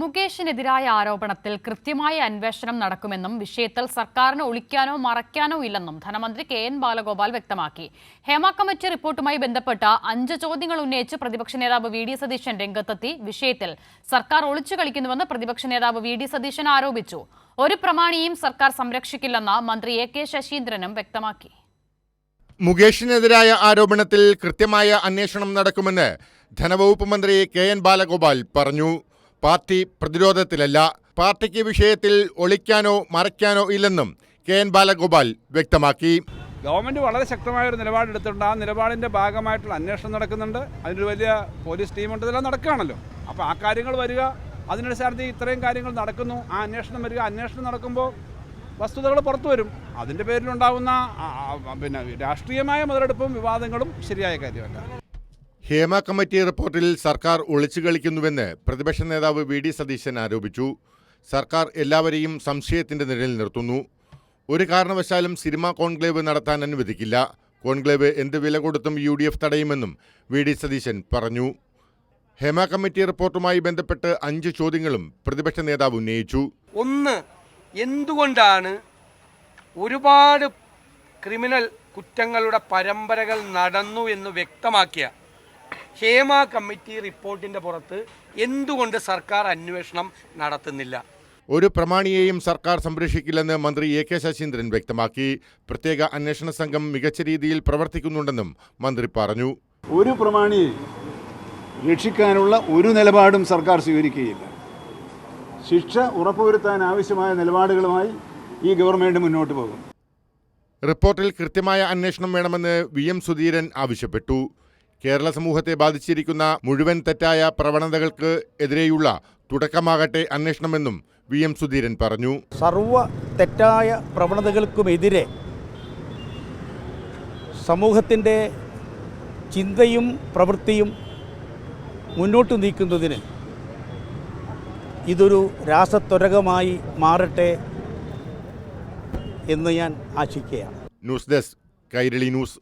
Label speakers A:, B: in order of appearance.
A: മുകേഷിനെതിരായ ആരോപണത്തിൽ കൃത്യമായ അന്വേഷണം നടക്കുമെന്നും വിഷയത്തിൽ സർക്കാരിന് ഒളിക്കാനോ മറയ്ക്കാനോ ഇല്ലെന്നും ധനമന്ത്രി കെ എൻ ബാലഗോപാൽ വ്യക്തമാക്കി. ഹേമ കമ്മിറ്റി റിപ്പോർട്ടുമായി ബന്ധപ്പെട്ട അഞ്ച് ചോദ്യങ്ങൾ ഉന്നയിച്ച് പ്രതിപക്ഷ നേതാവ് വി ഡി സതീശൻ രംഗത്തെത്തി. വിഷയത്തിൽ സർക്കാർ ഒളിച്ചു കളിക്കുന്നുവെന്ന് പ്രതിപക്ഷ നേതാവ് വി ഡി സതീശൻ ആരോപിച്ചു. ഒരു പ്രമാണിയും സർക്കാർ സംരക്ഷിക്കില്ലെന്ന് മന്ത്രി എ കെ ശശീന്ദ്രനും വ്യക്തമാക്കി.
B: മുകേഷിനെതിരായ ആരോപണത്തിൽ കൃത്യമായ അന്വേഷണം നടക്കുമെന്ന് ധനവകുപ്പ് മന്ത്രി കെ എൻ ബാലഗോപാൽ പറഞ്ഞു. പാർട്ടി പ്രതിരോധത്തിലല്ല. പാർട്ടിക്ക് വിഷയത്തിൽ ഒളിക്കാനോ മറയ്ക്കാനോ ഇല്ലെന്നും കെ എൻ ബാലഗോപാൽ വ്യക്തമാക്കി.
C: ഗവൺമെന്റ് വളരെ ശക്തമായ ഒരു നിലപാടെടുത്തിട്ടുണ്ട് ആ നിലപാടിന്റെ ഭാഗമായിട്ടുള്ള അന്വേഷണം നടക്കുന്നുണ്ട്. അതിനൊരു വലിയ പോലീസ് ടീമുണ്ട് ഇതെല്ലാം നടക്കുകയാണല്ലോ. അപ്പോൾ ആ കാര്യങ്ങൾ വരിക അതിനനുസരിച്ച് ഇത്രയും കാര്യങ്ങൾ നടക്കുന്നു. ആ അന്വേഷണം വരിക അന്വേഷണം നടക്കുമ്പോൾ വസ്തുതകൾ പുറത്തു വരും. അതിന്റെ പേരിലുണ്ടാകുന്ന പിന്നെ രാഷ്ട്രീയമായ മുതലെടുപ്പും വിവാദങ്ങളും ശരിയായ കാര്യമല്ല.
B: ഹേമ കമ്മിറ്റി റിപ്പോർട്ടിൽ സർക്കാർ ഒളിച്ചു കളിക്കുന്നുവെന്ന് പ്രതിപക്ഷ നേതാവ് വി ഡി സതീശൻ ആരോപിച്ചു. സർക്കാർ എല്ലാവരെയും സംശയത്തിന്റെ നിഴലിൽ നിർത്തുന്നു. ഒരു കാരണവശാലും സിനിമാ കോൺക്ലേവ് നടത്താൻ അനുവദിക്കില്ല. കോൺക്ലേവ് എന്ത് വില കൊടുത്തും യു ഡി എഫ് തടയുമെന്നും വി ഡി സതീശൻ പറഞ്ഞു. ഹേമ കമ്മിറ്റി റിപ്പോർട്ടുമായി ബന്ധപ്പെട്ട് അഞ്ച് ചോദ്യങ്ങളും പ്രതിപക്ഷ നേതാവ് ഉന്നയിച്ചു.
D: ഒന്ന് എന്തുകൊണ്ടാണ് ഒരുപാട് ക്രിമിനൽ കുറ്റങ്ങളുടെ പരമ്പരകൾ നടന്നു എന്ന് വ്യക്തമാക്കിയ ഹേമ കമ്മിറ്റി റിപ്പോർട്ടിന്റെ പുറത്ത് എന്തുകൊണ്ട് സർക്കാർ അന്വേഷണം നടത്തുന്നില്ല?
B: ഒരു പ്രമാണിയെയും സർക്കാർ സംരക്ഷിക്കില്ലെന്ന് മന്ത്രി എ കെ ശശീന്ദ്രൻ വ്യക്തമാക്കി. പ്രത്യേക അന്വേഷണ സംഘം മികച്ച രീതിയിൽ പ്രവർത്തിക്കുന്നുണ്ടെന്നും മന്ത്രി പറഞ്ഞു.
E: ഒരു പ്രമാണിയെ രക്ഷിക്കാനുള്ള ഒരു നിലപാടും സർക്കാർ സ്വീകരിക്കുകയില്ല. ശിക്ഷ ഉറപ്പുവരുത്താൻ ആവശ്യമായ നിലപാടുകളുമായി ഈ ഗവൺമെന്റ് മുന്നോട്ട് പോകും.
B: റിപ്പോർട്ടിൽ കൃത്യമായ അന്വേഷണം വേണമെന്ന് വി എം സുധീരൻ ആവശ്യപ്പെട്ടു. കേരള സമൂഹത്തെ ബാധിച്ചിരിക്കുന്ന മുഴുവൻ തെറ്റായ പ്രവണതകൾക്ക് എതിരെയുള്ള തുടക്കമാകട്ടെ അന്വേഷണമെന്നും വി എം സുധീരൻ പറഞ്ഞു.
F: സർവ തെറ്റായ പ്രവണതകൾക്കുമെതിരെ സമൂഹത്തിന്റെ ചിന്തയും പ്രവൃത്തിയും മുന്നോട്ട് നീക്കുന്നതിന് ഇതൊരു രാസത്വരകമായി മാറട്ടെ എന്ന് ഞാൻ ആശിക്കുകയാണ്.
B: News desk Kairali news.